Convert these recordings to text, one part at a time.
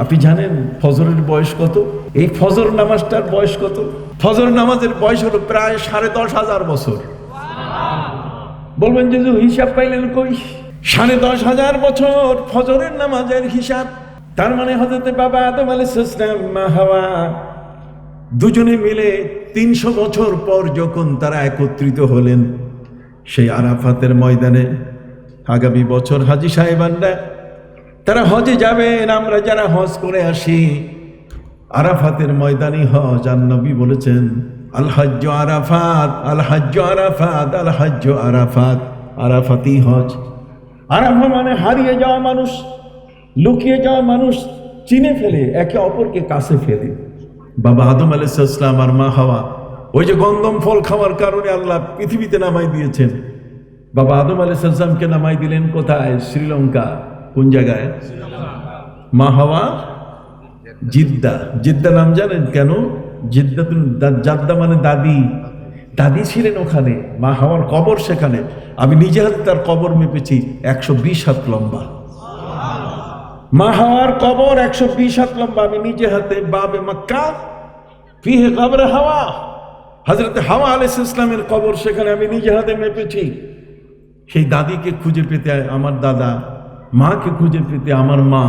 আপনি জানেন ফজরের বয়স কত? এই ফজর নামাজটার বয়স কত? ফজর নামাজের বয়স হলো প্রায় সাড়ে দশ হাজার বছর। বলবেন যে হিসাব পাইলেন কই? সাড়ে দশ হাজার বছর ফজরের নামাজের হিসাব। তার মানে হজরতে বাবা আদম আলাইসালাম মা হাওয়া দুজনে মিলে তিনশো বছর পর যখন তারা একত্রিত হলেন, সেই আরাফাতের ময়দানে, আগামী বছর হাজি সাহেবানরা তারা হজে যাবেন আমরা যারা হজ করে আসি। আরাফাতের ময়দানি হজ, আর নবী বলেছেন, আল হজ্জ আরাফাত, আল হজ্জ আরাফাত, আল হজ্জ আরাফাত। আরাফাতি হজ। আরাফা মানে হারিয়ে যাওয়া মানুষ, লুকিয়ে যাওয়া মানুষ, চিনে ফেলে, একে অপরকে কাছে ফেলে। বাবা আদম আলাইসাল্লাম আর মা হাওয়া, ওই যে গন্দম ফল খাওয়ার কারণে আল্লাহ পৃথিবীতে নামাই দিয়েছেন। বাবা আদম আলাইসাল্লামকে নামাই দিলেন কোথায়? শ্রীলঙ্কা। কোন জায়গায়? মা হাওয়া? জিদ্দা। জিদ্দা নাম জানেন? কেন? জিদ্দা জাদ্দা মানে দাদি। দাদি ছিলেন ওখানে, মা হাওয়ার কবর সেখানে। আমি নিজে হাতে তার কবর মেপেছি, একশো বিশ হাত লম্বা। মা হাওয়ার কবর একশো বিশ হাত লম্বা, আমি নিজে হাতে বাবে মক্কা। ফিহে কবরে হাওয়া। হজরত হাওয়া আলাইহিস ইসলামের কবর সেখানে আমি নিজে হাতে মেপেছি। সেই দাদিকে খুঁজে পেতে আমার দাদা মাকে খুঁজে পেতে আমার মা,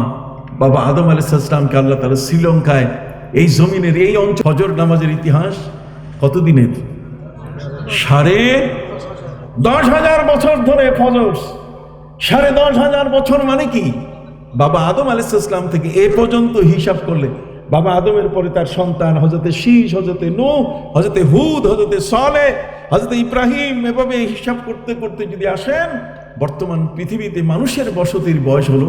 বাবা আদম আলি আলাইসালামকে আল্লাহ তালা শ্রীলঙ্কায় এই জমিনের এই অঞ্চল হজর নামাজের ইতিহাস কতদিনের? সাড়ে দশ হাজার বছর ধরে ফজর। সাড়ে দশ হাজার বছর মানে কি? বাবা আদম আলাইসালাম থেকে এ পর্যন্ত হিসাব করলে, বাবা আদমের পরে তার সন্তান হজরতে শীষ হজরতে নূ হজরতে হুদ হজরতে সলে হজরতে ইব্রাহিম, এভাবে হিসাব করতে করতে যদি আসেন বর্তমান পৃথিবীতে মানুষের বসতির বয়স হলো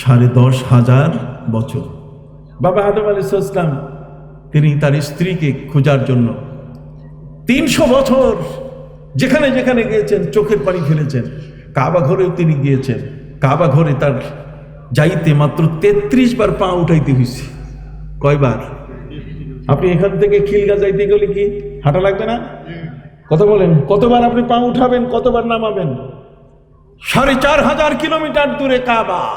সাড়ে দশ হাজার বছর। বাবা আদম আলাইসালাম তিনি তার স্ত্রীকে খোঁজার জন্য তিনশো বছর যেখানে যেখানে গিয়েছেন, চোখের পানি ফেলেছেন, কাবা ঘরেও তিনি গিয়েছেন। কাবা ঘরে তার যাইতে মাত্র তেত্রিশ বার পা উঠাইতে হয়েছে কয়বার? আপনি এখান থেকে খিলগা যাইতে গেলে কি হাঁটা লাগবে না? কত বলেন, কতবার আপনি পা উঠাবেন, কতবার নামাবেন? সাড়ে চার হাজার কিলোমিটার দূরে কাবা।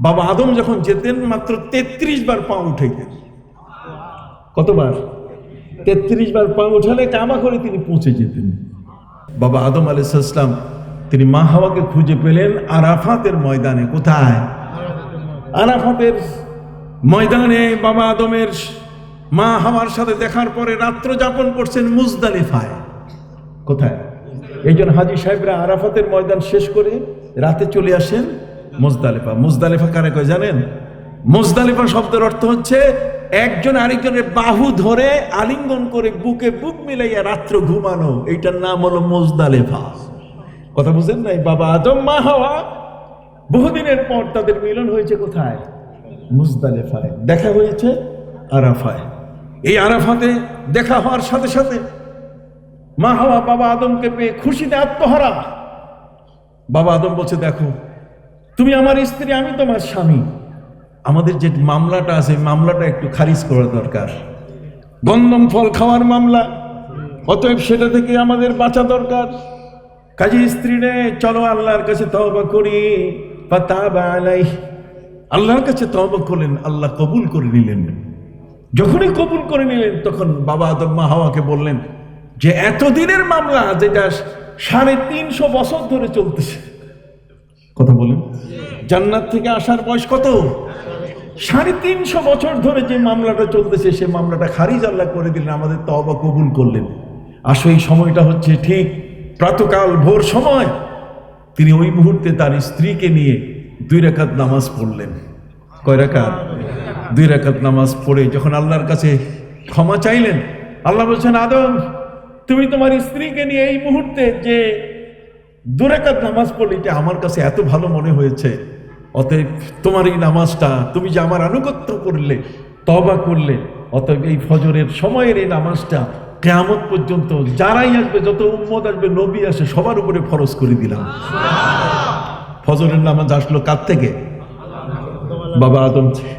বাবা আদম যখন যেতেন মাত্র তেত্রিশ বার পা উঠাইতেন। কতবার? তেত্রিশ বার পা উঠালে কাবা করে তিনি পৌঁছে যেতেন। বাবা আদম আলাইসাল্লাম তিনি মা হাওয়াকে খুঁজে পেলেন আরাফাতের ময়দানে। কোথায়? আরাফাতের ময়দানে বাবা আদমের মা হাওয়ার সাথে দেখার পরে রাত্র যাপন করছেন মুজদালিফায়। কোথায়? এই জন্য হাজি সাহেবরা আরাফাতের ময়দান শেষ করে রাতে চলে আসেন মুজদালিফা। মুজদালিফা কারে কয় জানেন? মুজদালিফা শব্দের অর্থ হচ্ছে একজন আরেকজনের বাহু ধরে আলিঙ্গন করে বুকে বুক মিলাইয়া রাত্র ঘুমানো। এইটার নাম হলো মুজদালিফা। কথা বুঝেন নাই? বাবা আদম, মা হওয়া। বহুদিনের পর তাদের মিলন হয়েছে কোথায়? মুজদালিফায়। দেখা হয়েছে আরাফায়। এই আরাফাতে দেখা হওয়ার সাথে সাথে মা হাওয়া বাবা আদমকে পেয়ে খুশিতে আত্মহারা। বাবা আদম বলছে, দেখো, তুমি আমার স্ত্রী, আমি তোমার স্বামী। আমাদের যে মামলাটা আছে মামলাটা একটু খারিজ করা দরকার। গন্ধম ফল খাওয়ার মামলা, অতএব সেটা থেকে আমাদের বাঁচা দরকার। কাজী স্ত্রী রে, চলো আল্লাহর কাছে তওবা করি। ফাতাবা আলাই আল্লাহর কাছে তওবা করলেন, আল্লাহ কবুল করে নিলেন। যখনই কবুল করে নিলেন, তখন বাবা আদম মা হাওয়াকে বললেন যে এতদিনের মামলা যেটা সাড়ে তিনশো বছর ধরে চলতেছে। কথা বলেন। জান্নাত থেকে আসার বয়স কত? সাড়ে তিনশো বছর ধরে যে মামলাটা চলতেছে, সে মামলাটা খারিজ আল্লাহ করে দিলেন, আমাদের তবা কবুল করলেন। আসো, এই সময়টা হচ্ছে ঠিক প্রাতকাল ভোর সময়। তিনি ওই মুহূর্তে তার স্ত্রীকে নিয়ে দুই রাকাত নামাজ পড়লেন। কয় রাকাত? দুই রাকাত নামাজ পড়ে যখন আল্লাহর কাছে ক্ষমা চাইলেন, আল্লাহ বলছেন, আদম তুমি তোমার স্ত্রীকে নিয়ে এই মুহূর্তে যে দুরাকাত নামাজ পড়লে এটা আমার কাছে এত ভালো মনে হয়েছে। অতএব তোমার এই নামাজটা তুমি যে আমার আনুগত্য করলে তবা করলে অতএব এই ফজরের সময়ের এই নামাজটা কেয়ামত পর্যন্ত যারাই আসবে যত উম্মত আসবে নবী আসে সবার উপরে ফরজ করে দিলাম। ফজরের নামাজ আসলো কার থেকে? বাবা আদম থেকে।